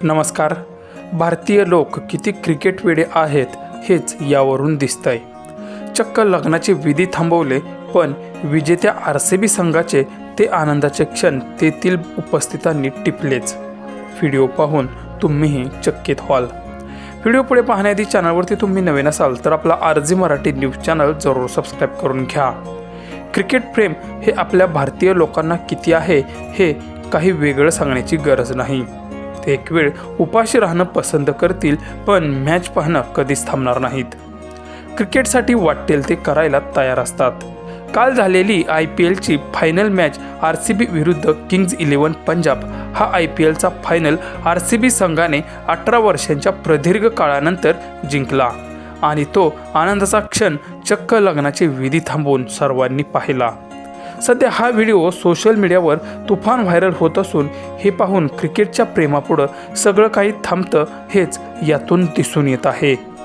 नमस्कार. भारतीय लोक किती क्रिकेट वेडे आहेत हेच यावरून दिसतंय. चक्क लग्नाचे विधी थांबवले पण विजेत्या आर सी बी संघाचे ते आनंदाचे क्षण तेथील उपस्थितांनी टिपलेच. व्हिडिओ पाहून तुम्हीही चक्कीत व्हाल. व्हिडिओ पुढे पाहण्याआधी चॅनलवरती तुम्ही नवीन असाल तर आपला R G Marathi news channel जरूर सबस्क्राईब करून घ्या. क्रिकेट प्रेम हे आपल्या भारतीय लोकांना किती आहे हे काही वेगळं सांगण्याची गरज नाही. एक वेळ उपाशी राहणं पसंत करतील पण मॅच पाहणं कधीच थांबणार नाहीत. क्रिकेटसाठी वाटेल ते करायला तयार असतात. काल झालेली I P एलची final match R C B विरुद्ध किंग्ज इलेव्हन पंजाब हा आय पी एलचा फायनल आर सी बी संघाने अठरा वर्षांच्या प्रदीर्घ काळानंतर जिंकला आणि तो आनंदाचा क्षण चक्क लग्नाचे विधी थांबवून सर्वांनी पाहिला. सध्या हा व्हिडिओ सोशल मीडियावर तुफान व्हायरल होत असून हे पाहून क्रिकेटच्या प्रेमापुढं सगळं काही थांबतं हेच यातून दिसून येत आहे.